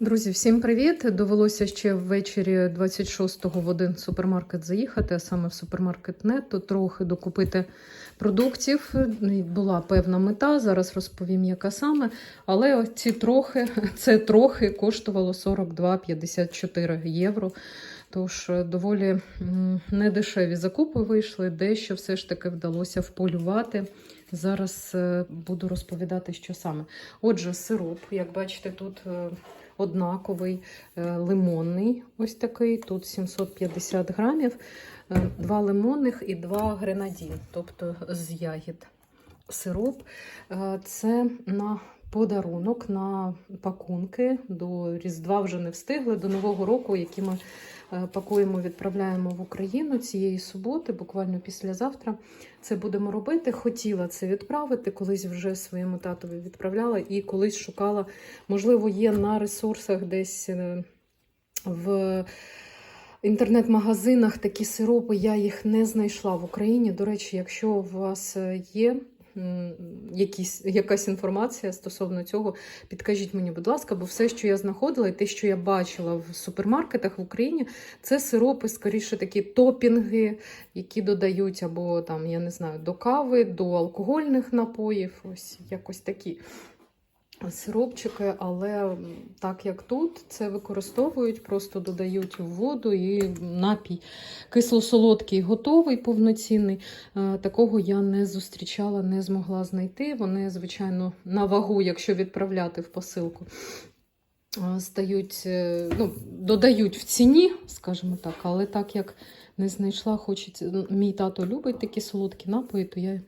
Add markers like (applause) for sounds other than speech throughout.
Друзі, всім привіт! Довелося ще ввечері 26-го в один супермаркет заїхати, а саме в супермаркет Нетто, трохи докупити продуктів. Була певна мета, зараз розповім, яка саме. Але ці трохи, (laughs) це трохи коштувало 42,54 євро. Тож доволі недешеві закупи вийшли, дещо все ж таки вдалося вполювати. Зараз е, буду розповідати, що саме. Отже, сироп, як бачите, тут е, однаковий е, лимонний, ось такий, тут 750 грамів, е, два лимонних і два гренадін, тобто з ягід. Сироп Е, це на подарунок, на пакунки. До Різдва вже не встигли, до Нового року, які ми е, пакуємо, відправляємо в Україну цієї суботи, буквально післязавтра. Це будемо робити. Хотіла це відправити, колись вже своєму татові відправляла і колись шукала. Можливо, є на ресурсах десь е, в інтернет-магазинах такі сиропи. Я їх не знайшла в Україні. До речі, якщо у вас е, є. Якісь, якась інформація стосовно цього, підкажіть мені, будь ласка, бо все, що я знаходила, і те, що я бачила в супермаркетах в Україні, це сиропи, скоріше такі топінги, які додають або там, я не знаю, до кави, до алкогольних напоїв, ось якось такі сиропчики, але так як тут це використовують, просто додають в воду і напій кисло-солодкий готовий, повноцінний. Е, Такого я не зустрічала, не змогла знайти. Вони, звичайно, на вагу, якщо відправляти в посилку. е, Стають, е, ну, додають в ціні, скажімо так, але так як не знайшла, хочеться. Мій тато любить такі солодкі напої, то я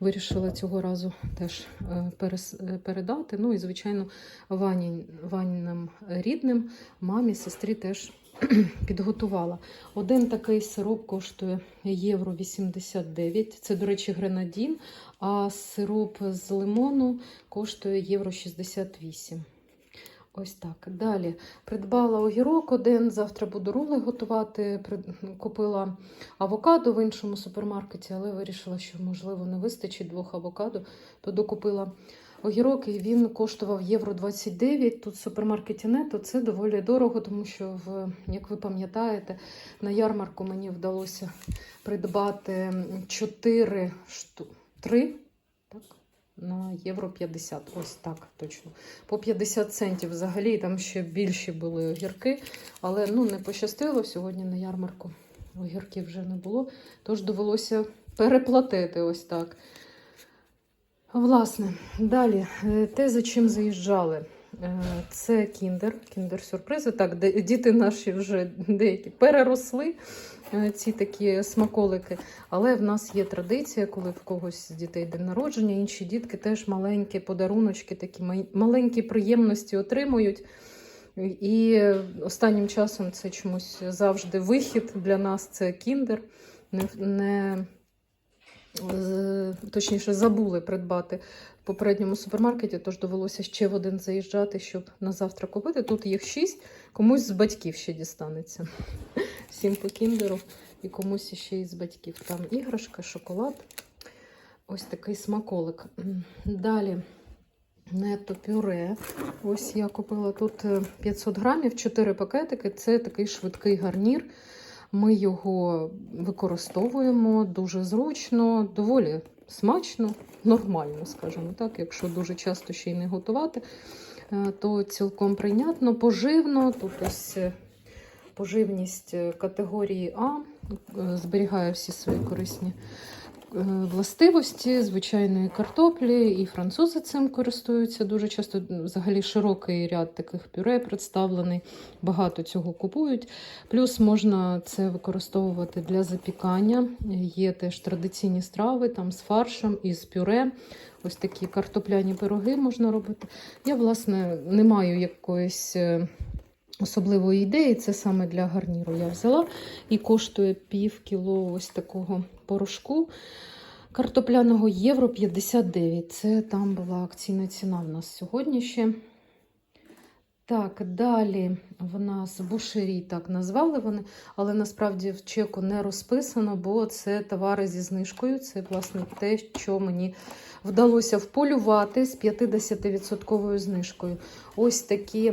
вирішила цього разу теж е, е, передати. Ну і, звичайно, Вані, Ваніним рідним, мамі, сестрі теж (clears throat) підготувала. Один такий сироп коштує євро 89. Це, до речі, гренадін, а сироп з лимону коштує євро 68. Ось так. Далі придбала огірок один. Завтра буду роли готувати. Купила авокадо в іншому супермаркеті, але вирішила, що можливо не вистачить двох авокадо, то докупила огірок, і він коштував євро 29. Тут в супермаркеті нето це доволі дорого, тому що, в, як ви пам'ятаєте, на ярмарку мені вдалося придбати 4 шту... 3, так? На євро 50, ось так точно. По 50 центів взагалі там ще більші були огірки, але ну не пощастило сьогодні на ярмарку. Огірків вже не було, тож довелося переплатити ось так. Власне, далі, е, те, за чим заїжджали. Е, Це кіндер, кіндер-сюрпризи. Так, діти наші вже деякі переросли ці такі смаколики. Але в нас є традиція, коли в когось з дітей день народження, інші дітки теж маленькі подаруночки, такі маленькі приємності отримують. І останнім часом це чомусь завжди вихід для нас це кіндер. Не, не точніше, забули придбати в попередньому супермаркеті, тож довелося ще в один заїжджати, щоб на завтра купити. Тут їх шість, комусь з батьків ще дістанеться. Всім по кіндеру і комусь ще із батьків. Там іграшка, шоколад. Ось такий смаколик. Далі. Нето пюре. Ось я купила тут е, 500 грамів, 4 пакетики. Це такий швидкий гарнір. Ми його використовуємо дуже зручно, доволі смачно, нормально, скажімо так. Якщо дуже часто ще й не готувати, е, то цілком прийнятно, поживно. Тут ось е, поживність е, категорії А зберігає всі свої корисні властивості звичайної картоплі, і французи цим користуються дуже часто. Взагалі широкий ряд таких пюре представлений, багато цього купують. Плюс можна це використовувати для запікання. Є теж традиційні страви там з фаршем і з пюре. Ось такі картопляні пироги можна робити. Я, власне, не маю якоїсь. Особливої ідеї, це саме для гарніру я взяла і коштує пів кіло ось такого порошку картопляного євро 59. Це там була акційна ціна в нас сьогодні ще. Так, далі в нас бушері, так назвали вони, але насправді в чеку не розписано, бо це товари зі знижкою. Це, власне, те, що мені вдалося вполювати з 50% знижкою. Ось такі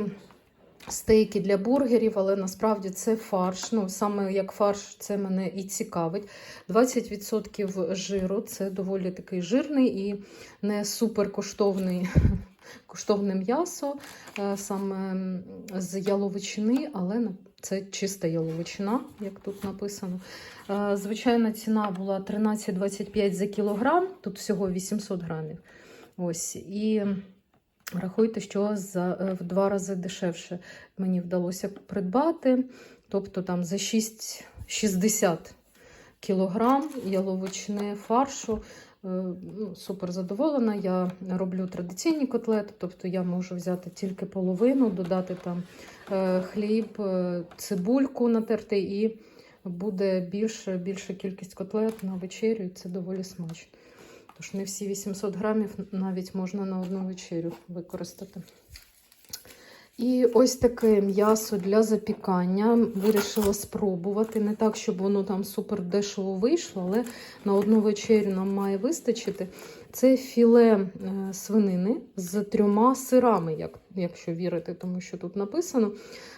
стейки для бургерів, але насправді це фарш. Ну, саме як фарш, це мене і цікавить. 20% жиру це доволі такий жирний і не супер коштовний. (laughs) Коштовне м'ясо е, саме з яловичини, але це чиста яловичина, як тут написано. Е, Звичайна ціна була 13,25 за кілограм, тут всього 800 грамів. Ось, і рахуйте, що за, е, в два рази дешевше мені вдалося придбати. Тобто там за 6,60 кілограм яловичини фаршу. Е, ну, Супер задоволена. Я роблю традиційні котлети, тобто я можу взяти тільки половину, додати там е, хліб, цибульку натерти, і буде більше, більша кількість котлет на вечерю, і це доволі смачно. Тож не всі 800 грамів навіть можна на одну вечерю використати. І ось таке м'ясо для запікання. Вирішила спробувати. Не так, щоб воно там супер дешево вийшло, але на одну вечерю нам має вистачити. Це філе е, свинини з трьома сирами, як, якщо вірити, тому що тут написано.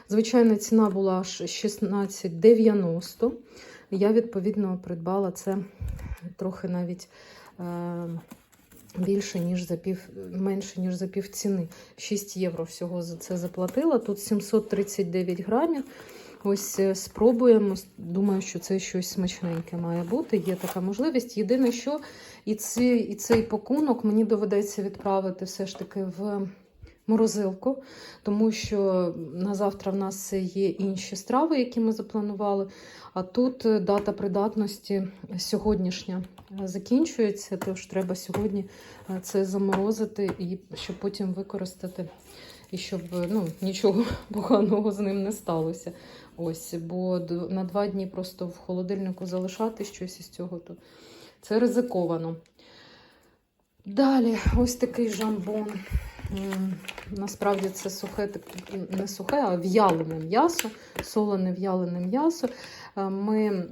Звичайна ціна була аж 16,90. Я, відповідно, придбала це трохи навіть. Е, Більше, ніж за пів, менше, ніж за пів ціни. 6 євро всього за це заплатила. Тут 739 грамів. Ось е, спробуємо. Думаю, що це щось смачненьке має бути. Є така можливість. Єдине, що і цей, і цей пакунок мені доведеться відправити все ж таки в морозилку, тому що на завтра в нас є інші страви, які ми запланували. А тут е, дата придатності сьогоднішня е, закінчується, тож треба сьогодні е, це заморозити і щоб потім використати, і щоб ну, нічого (laughs) поганого з ним не сталося. Ось, бо на два дні просто в холодильнику залишати щось із цього, то це ризиковано. Далі, ось такий жамбон. Насправді це сухе, не сухе, а в'ялене м'ясо, солене в'ялене м'ясо. Е, Ми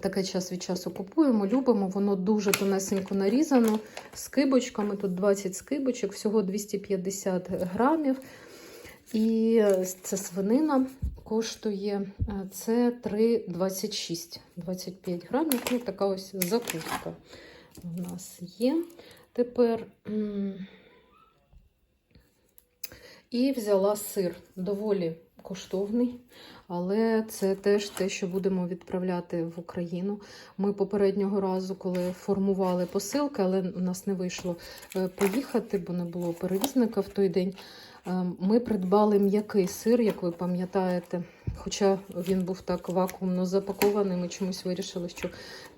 таке час від часу купуємо, любимо. Воно дуже тонесенько нарізано з кибочками. Тут 20 скибочок, всього 250 грамів. І це свинина коштує е, це 3,26, 25 грамів. Ну, така ось закуска у нас є. Тепер. І взяла сир доволі коштовний, але це теж те, що будемо відправляти в Україну. Ми попереднього разу, коли формували посилки, але у нас не вийшло е, поїхати, бо не було перевізника в той день. е, Ми придбали м'який сир, як ви пам'ятаєте. Хоча він був так вакуумно запакований, ми чомусь вирішили, що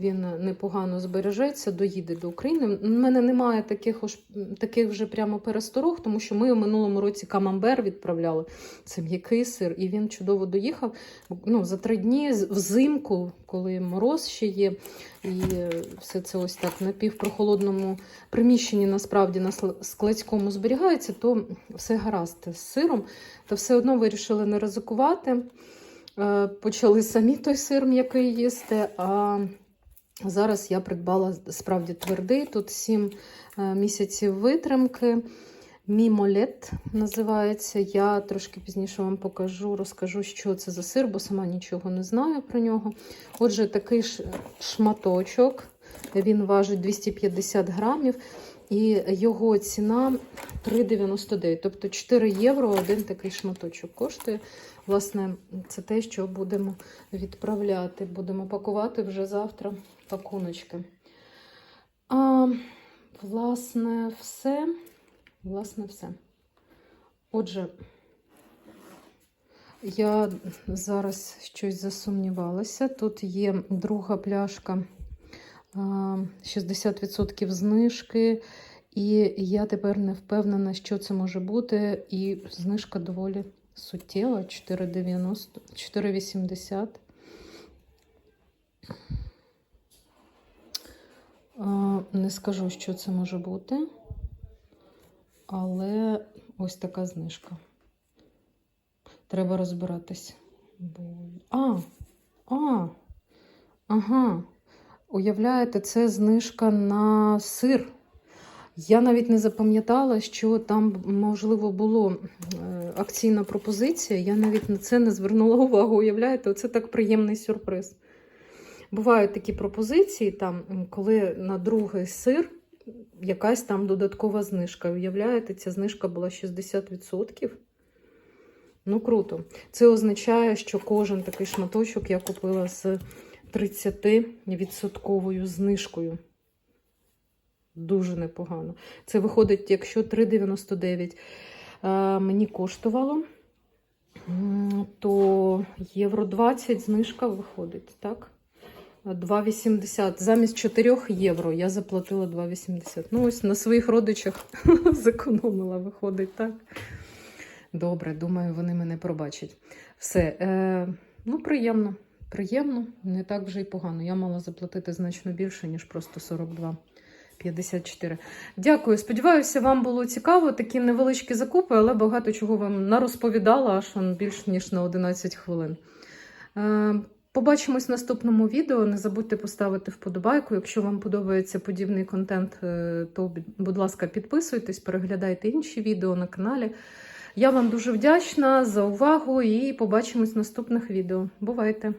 він непогано збережеться, доїде до України. У мене немає таких, ось, таких вже прямо пересторог, тому що ми у минулому році камамбер відправляли. Це м'який сир, і він чудово доїхав. Ну, за три дні взимку, коли мороз ще є, і е, все це ось так в напівпрохолодному приміщенні насправді на складському зберігається, то все гаразд з сиром. Та все одно вирішили не ризикувати. Е, Почали самі той сир м'який їсти. А зараз я придбала справді твердий. Тут 7 місяців витримки. Мімолет називається. Я трошки пізніше вам покажу, розкажу, що це за сир, бо сама нічого не знаю про нього. Отже, такий шматочок. Він важить 250 грамів. І його ціна 3,99. Тобто 4 євро один такий шматочок коштує. Власне, це те, що будемо відправляти. Будемо пакувати вже завтра пакуночки. А, власне, все. Власне, все. Отже, я зараз щось засумнівалася. Тут є друга пляшка 60% знижки. І я тепер не впевнена, що це може бути. І знижка доволі суттєва 4,90, 4,80. Не скажу, що це може бути. Але ось така знижка. Треба розбиратись. А, а, ага. Уявляєте, це знижка на сир. Я навіть не запам'ятала, що там, можливо, було е, акційна пропозиція. Я навіть на це не звернула увагу. Уявляєте, оце так приємний сюрприз. Бувають такі пропозиції, там, коли на другий сир якась там додаткова знижка. Уявляєте, ця знижка була 60%. Ну, круто. Це означає, що кожен такий шматочок я купила з 30% знижкою. Дуже непогано. Це виходить, якщо 3,99 е, мені коштувало, то євро 20 знижка виходить, так? 2,80. Замість 4 євро я заплатила 2,80. Ну, ось на своїх родичах (laughs) зекономила, виходить, так? Добре, думаю, вони мене пробачать. Все. Е, ну, приємно. Приємно, не так вже й погано. Я мала заплатити значно більше, ніж просто 42. 54. Дякую. Сподіваюся, вам було цікаво. Такі невеличкі закупи, але багато чого вам нарозповідала, аж більш ніж на 11 хвилин. Побачимось в наступному відео. Не забудьте поставити вподобайку. Якщо вам подобається подібний контент, е, то, будь ласка, підписуйтесь, переглядайте інші відео на каналі. Я вам дуже вдячна за увагу і побачимось в наступних відео. Бувайте!